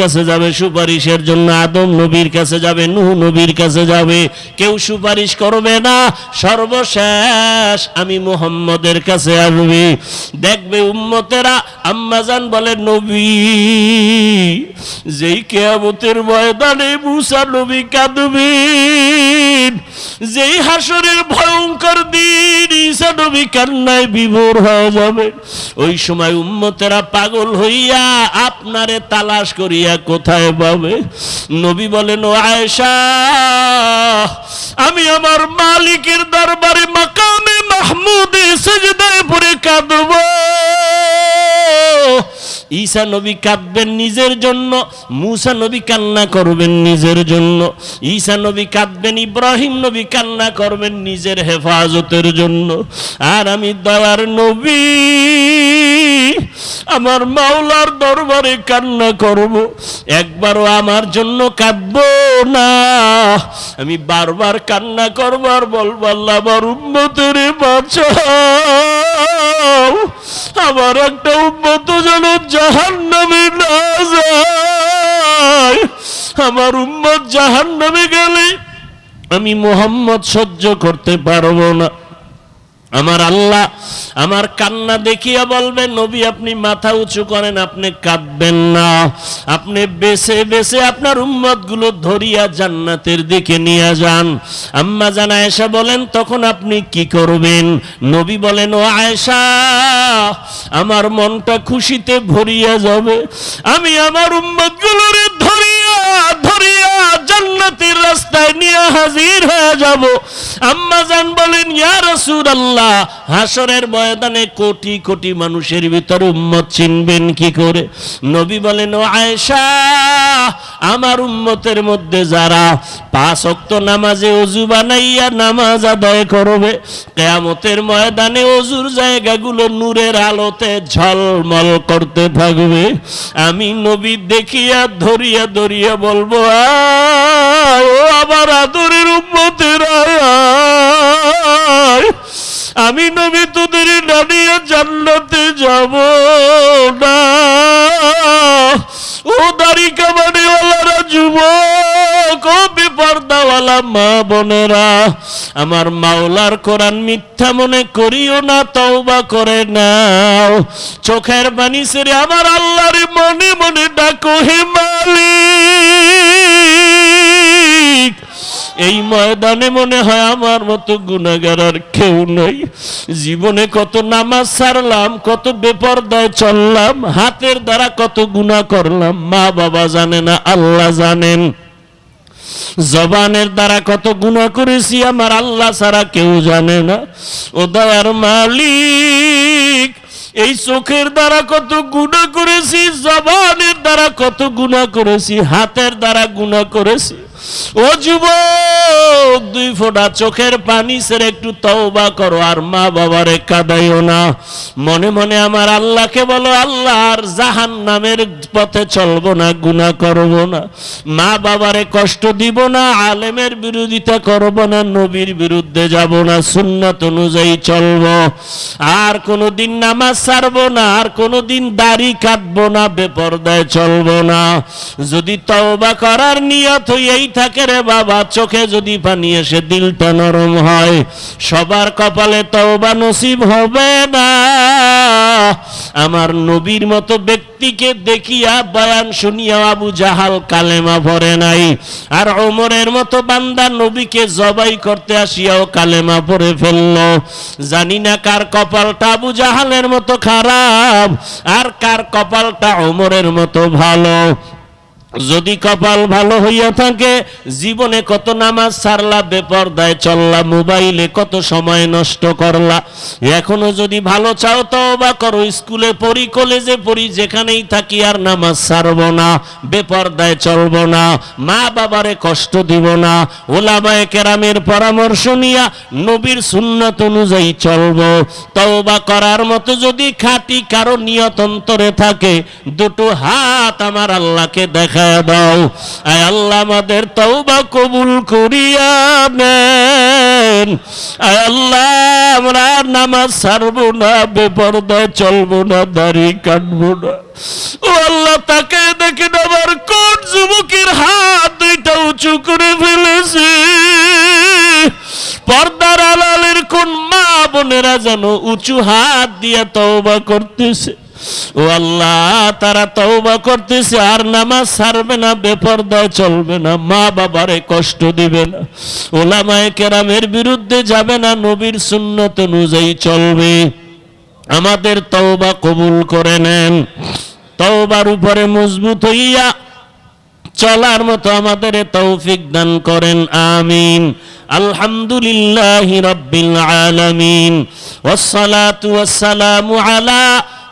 কাছে যাবে সুপারিশের জন্য আদম নবীর কাছে যাবে, নুহ নবীর কাছে যাবে। কেউ সুপারিশ করবে না, সর্বশেষ আমি মুহাম্মদের কাছে আসবে। দেখবে উম্মতেরা আম্মাজান বলে, নবী, যেই কেয়ামতের ময়দানে মুসা নবী কাঁদবেন, যেই হাসরের ভয়ঙ্কর দিন ঈসা নবী কান্নায় বিভোর হয়ে যাবে। ওই সময় উম্মতেরা পাগল হইয়া আপনারে তালাশ করিয়া কোথায় পাবে? নবী বলেন, ও আয়েশা, আমি আমার মালিকের দরবারে মাকামে মাহমুদে সেজদায় পড়ে কাঁদবো। ঈসা নবী কাঁদবেন নিজের জন্য, মুসা নবী কান্না করবেন নিজের জন্য, ঈসা নবী কাঁদবেন, ইব্রাহিম নবী কান্না করবেন নিজের হেফাজতের জন্য। আর আমি দয়ার নবী, আমার মাওলার দরবারে কান্না করব, একবারও আমার জন্য কাঁদব না। আমি বারবার কান্না করব আর বলব, আল্লাহ আমার উন্মতের বাঁচাও। আমার একটা উন্মত যেন জাহান নামে না যায়? আমার উম্মত জাহান নামে গেলে আমি মোহাম্মদ সহ্য করতে পারব না। আমার আল্লাহ আমার কান্না দেখিয়া বলবেন নবী, আপনি মাথা উঁচু করেন, আপনি কাঁদবেন না। আপনি বেছে বেছে আপনার উম্মতগুলো ধরিয়া জান্নাতের দিকে নিয়ে যান। আম্মা জান আয়েশা বলেন, তখন আপনি কি করবেন? নবী বলেন, ও আয়েশা, আমার মনটা খুশিতে ভরিয়া যাবে। আমি আমার উম্মত গুলোরে ধরিয়া ধরিয়া জান্নাতের রাস্তায় নিয়ে হাজির হয়ে যাব। আম্মা জান বলেন ইয়া রাসূলুল্লাহ হাসরের ময়দানে কোটি কোটি মানুষের ভিতর উম্মত চিনবেন কি করে? নবী বলেন ও আয়েশা আমার উম্মতের মধ্যে যারা পাঁচ ওয়াক্ত নামাজে অজু বানাইয়া নামাজ আদায় করবে কেয়ামতের ময়দানে অজুর জায়গাগুলো নূরের আলোতে ঝলমল করতে থাকবে। আমি নবী দেখিয়া ধরিয়া ধরিয়া বলব আয়, আমার আদরের উম্মতের আমি নবী তোদের নানিয়ে জান্নাতে যাব না। ও দাড়ি কামানিওয়ালারা যুবক, ও বেপর্দাওয়ালা মা বোনেরা, আমার মাওলার কোরআন মিথ্যা মনে করিও না, তওবা করে নাও। চোখের বাণী সেরে আমার আল্লাহর মনে মনে ডাকো, হে মালিক। এই ময়দানে মনে হয় আমার মতো গুণাগার আর কেউ নাই। জীবনে কত নামাজ ছাড়লাম কত বেপরদায় চললাম, হাতের দ্বারা কত গুণা করলাম, মা বাবা জানে না, আল্লাহ জানেন। জবানের দ্বারা কত গুণা করেছি, আমার আল্লাহ ছাড়া কেউ জানে না। ও দয়ার মালিক, এই চোখের দ্বারা কত গুণা করেছি, জবানের দ্বারা কত গুণা করেছি, হাতের দ্বারা গুণা করেছি। ও যুবক! দুই ফোঁটা চোখের পানি সেরে একটু তওবা করো, আর মা বাবারে কাঁদাইও না। মনে মনে আমার আল্লাহকে বলো, আল্লাহ, আর জাহান নামের পথে চলবো না, গুনাহ করব না। মা বাবারে কষ্ট দিব না, আলেমের বিরোধিতা করব না, নবীর বিরুদ্ধে যাব না, সুন্নাত অনুযায়ী চলবো। আর কোনোদিন নামাজ ছাড়বো না, আর কোনোদিন দাড়ি কাটবো না, বেপরদায় চলবো না। যদি তওবা করার নিয়ত হইয়াই থাকে রে বাবা, চোখে যদি পানি এসে দিলটা নরম হয়। সবার কপালে তওবা নসিব হবে না। আমার নবীর মতো ব্যক্তিকে দেখিয়া বয়ান শুনিয়া আবু জাহাল কালেমা ভরে নাই। আর ওমরের মতো বান্দা নবীকে জবাই করতে আসিয়াও কালেমা পড়ে ফেলল। জানি না কার কপালটা আবু জাহালের মতো খারাপ, আর কার কপালটা ওমরের মতো ভালো। যদি কপাল ভালো হইয়া থাকে, জীবনে কত নামাজ সারলা, বেপরদায় চললা, মোবাইলে কত সময় নষ্ট করলা। এখনও যদি ভালো চাও তো বা করো, স্কুলে পড়ি, কলেজে পড়ি, যেখানেই থাকি আর নামাজ সারব না, বেপরদায় চলব না, মা বাবারে কষ্ট দিব না, ওলামায়ে কেরামের পরামর্শ নিয়া নবীর সুন্নত অনুযায়ী চলব। তাও বা করার মতো যদি খাঁটি কারও নিয়ত অন্তরে থাকে, দুটো হাত আমার আল্লাহকে দেখা বানায় দাও। আয় আল্লাহ আমাদের তওবা কবুল করিয়া নেন। আয় আল্লাহ, আমরা নামাজ ছাড়বো না, বেপরদায় চলবো না, দাড়ি কাটবো না। ও আল্লাহ, তাকে দেখে আমার কোন যুবকের হাত দুইটা উঁচু করে ফেলেছে। পর্দার আলালের কোন মা বোনেরা যেন উঁচু হাত দিয়ে তওবা করতেছে। ও আল্লাহ, তারা তওবা করতেছে, আর নামাজ ছাড়বে না, বেপরদায় চলবে না, মা বাবারে কষ্ট দিবে না, ওলামায়ে কেরামের বিরুদ্ধে যাবে না, নবীর সুন্নত অনুযায়ী চলবে। আমাদের তওবা কবুল করে নেন। তওবার উপরে মজবুত হইয়া চলার মতো আমাদের তৌফিক দান করেন, আমিন। আলহামদুলিল্লাহ রব্বিল আলামিন। ওয়াসসালাতু ওয়াসসালামু আলা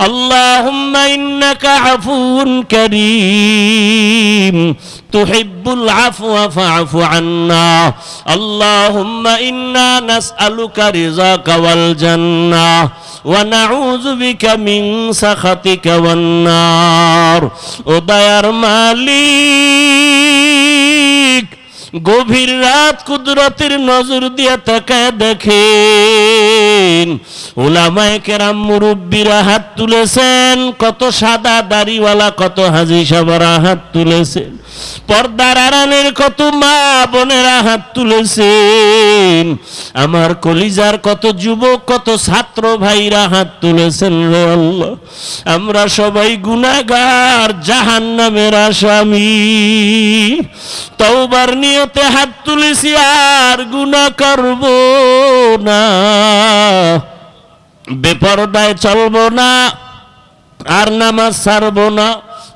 اللهم إنك عفو كريم تحب العفو فاعف عنا اللهم إنا نسألك رزاك والجنة ونعوذ بك من سخطك والنار ودير مالك গভীর রাত কুদরতের নজর দিয়ে তাকায় হাত তুলেছেন। কত সাদা দাড়িওয়ালা, কত হাজি সাবারা হাত তুলেছেন। পর্দার আড়ালের কত মা বোনেরা হাত তুলেছেন। আমার কলিজার কত যুবক, কত ছাত্র ভাইরা হাত তুলেছেন আমরা সবাই গুনাগার জাহান নামের আসামি। তওবার নিয়তে হাত তুলেছি, আর গুনাহ করব না। বেপরদায় চলবো না, আর নামাজ ছাড়বো না।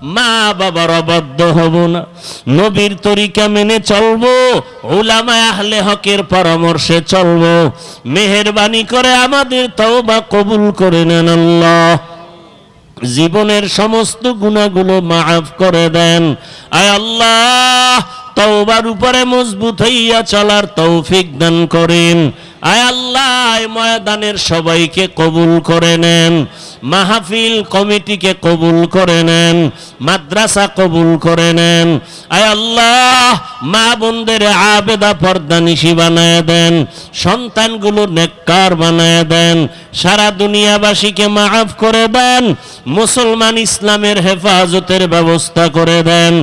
মা বাবার অবাধ্য হব না। নবীর তরিকা মেনে চলবো ওলামা আহলে হকের পরামর্শে চলবো। মেহেরবানি করে আমাদের তওবা কবুল করে নেন আল্লাহ। জীবনের সমস্ত গুণাগুলো মাফ করে দেন। আয় আল্লাহ, তওবার উপরে মজবুত হইয়া চলার তৌফিক দান করেন। আয় আল্লাহ ময়দানের সবাইকে কবুল করে নেন। মাহফিল কমিটিকে কবুল করে নেন। মাদ্রাসা কবুল করে নেন। আয় আল্লাহ, মা বোনদের আবেদা পর্দানিশি বানায় দেন। সন্তানগুলো নেককার বানায় দেন। সারা দুনিয়াবাসীকে মাফ করে দেন। মুসলমান ইসলামের হেফাজতের ব্যবস্থা করে দেন।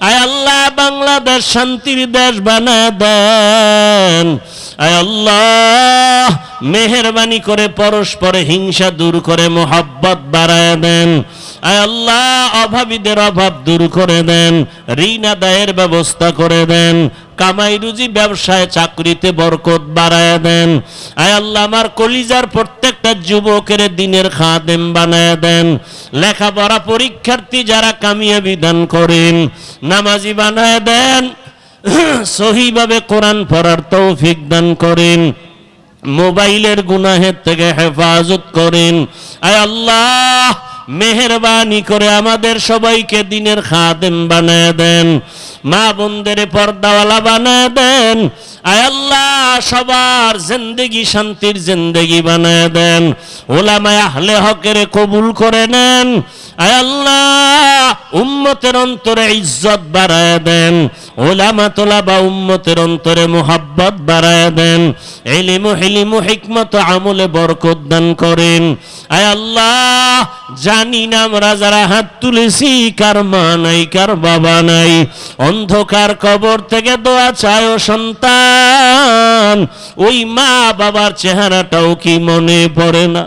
আয় আল্লাহ, বাংলাদেশ শান্তির দেশ বানায় দেন। আল্লাহ, মেহরবানি করে পরস্পরে হিংসা দূর করে মোহাব্বত বাড়ায় দেন। আল্লাহ, অভাবীদের অভাব দূর করে দেন, ঋণ আদায়ের ব্যবস্থা করে দেন, কামাই রুজি ব্যবসায় চাকরিতে বরকত বাড়ায় দেন। আয় আল্লাহ, আমার কলিজার প্রত্যেকটা যুবকের দিনের খাদেম বানায় দেন। লেখাপড়া পরীক্ষার্থী যারা কামিয়াবি দান করেন, নামাজি বানায় দেন সহিভাবে কোরআন পড়ার তৌফিক দান করেন, মোবাইলের গুনাহের থেকে হেফাজত করেন। আয় আল্লাহ, মেহরবানি করে আমাদের সবাইকে দিনের খাদেম বানায় দেন, মা বোনদের পর্দাওয়ালা বানায় দেন। আয় আল্লাহ, সবার জিন্দেগি শান্তির জিন্দেগি বানায় দেন। ওলামায় আহলে হকের কবুল করে নেন। আল্লাহ, উম্মতের অন্তরে ইজ্জত বাড়ায় দেন। ওলামা তোলা বা উম্মতের অন্তরে মোহাব্বত বাড়ায় দেন। এলিমু হেলিমু হিকমত আমলে বরকত দান করেন। আয় আল্লাহ, জানি না আমরা যারা হাত তুলেছি, কার মা নাই, কার বাবা নাই। অন্ধকার কবর থেকে দোয়া চায় ও সন্তান ওই মা বাবার চেহারাটাও কি মনে পড়ে না?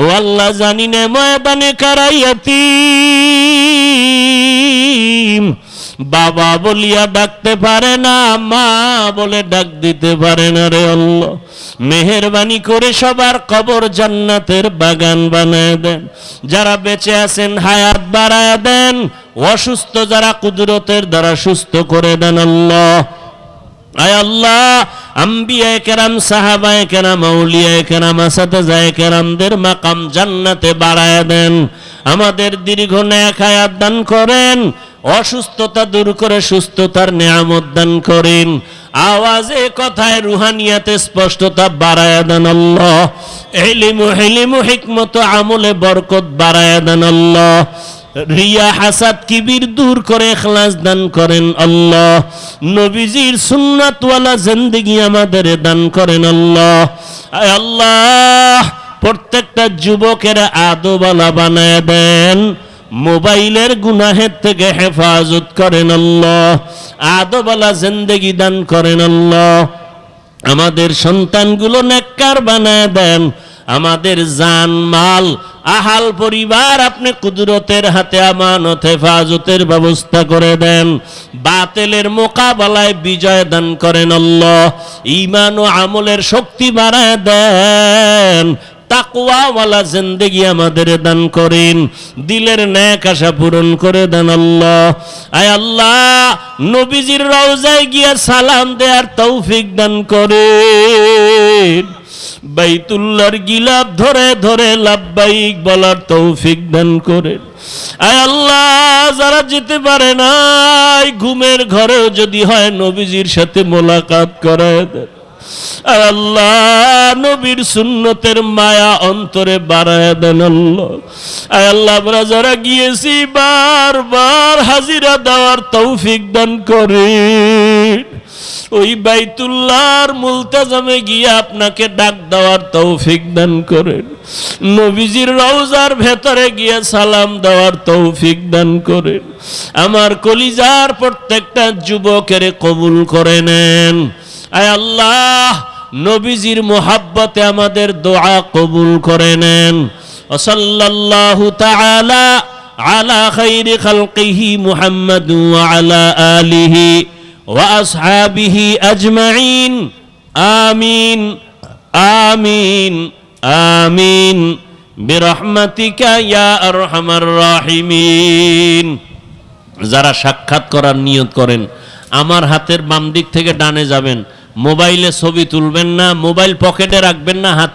ও আল্লাহ জানি না ময়দানে কারাইয়াতি বাবা বলিয়া ডাকতে পারে না, মা বলে ডাক দিতে পারে না রে আল্লাহ। মেহরবানি করে সবার কবর জান্নাতের বাগান বানায় দেন। যারা বেঁচে আছেন, হায়াত বাড়ায় দেন। অসুস্থ যারা কুদরতের দ্বারা সুস্থ করে দেন আল্লাহ। আয় আল্লাহ আম্বিয়ায় সাহাবায় কেরাম মাকাম জান্নাতে দেন। আমাদের দীর্ঘ ন্যাক দান করেন, অসুস্থতা দূর করে সুস্থতার নেয়ামত দান করেন। আওয়াজে, কথায়, রুহানিয়াতে স্পষ্টতা বাড়ায় দেন আল্লাহ। এলিমু হেলিমু, হিকমত আমলে বরকত বাড়ায় দেন আল্লাহ। রিয়া হাসাদ কিবির দূর করে এখলাস দান করেন আল্লাহ। নবীজির সুন্নাতওয়ালা জিন্দেগি আমাদের দান করেন আল্লাহ। আল্লাহ, প্রত্যেকটা যুবকের আদোবালা বানায় দেন। মোবাইলের গুনাহের থেকে হেফাজত করেন আল্লাহ। আদোবালা জিন্দেগি দান করেন আল্লাহ। আমাদের সন্তানগুলো নেককার বানায় দেন। আমাদের জান মাল আহাল পরিবার আপনি কুদরতের হাতে আমানত, হেফাজতের ব্যবস্থা করে দেন। বাতেলের মোকাবেলায় বিজয় দান করেন আল্লাহ। ইমান ও আমলের শক্তি বাড়ায় দেন। তাকওয়াওয়ালা জিন্দেগি আমাদের দান করেন। দিলের ন্যাক আশা পূরণ করে দেন আল্লাহ। আয় আল্লাহ, নবীজির রওজায় গিয়া সালাম দেয়ার তৌফিক দান করেন। বাইতুল্লাহর গিলাপ ধরে ধরে লাভবাইক বলার তৌফিক দান করেন আয় আল্লাহ, যারা যেতে পারে না ঘুমের ঘরেও যদি হয় নবীজির সাথে মোলাকাত করায় দেন। আল্লাহ, নবীর সুন্নতের মায়া অন্তরে বাড়ায় দেন আল্লাহ। আমরা যারা গিয়েছি, বারবার হাজিরা দেওয়ার তৌফিক দান করেন ওই বাইতুল্লাহর মুলতাজামে গিয়ে আপনাকে ডাক দেওয়ার তৌফিক দান করেন। নবীজির রওজার ভেতরে গিয়ে সালাম দেওয়ার তৌফিক দান করেন। আমার কলিজার প্রত্যেকটা যুবকের কবুল করে নেন। আয় আল্লাহ, নবীজির মোহাব্বতে আমাদের দোয়া কবুল করে নেন। ওসল্লাল্লাহু তাআলা আলা খাইরি খালকিহি মুহাম্মাদ আলা আলিহি। আসহাবিহি আজমাইন। আমিন আমিন আমিন। বিরহমাতিকা ইয়া আরহামার রাহিমিন। যারা সাক্ষাৎ করার নিয়ত করেন, আমার হাতের বাম দিক থেকে ডানে যাবেন। মোবাইলে ছবি তুলবেন না, মোবাইল পকেটে রাখবেন না, হাতে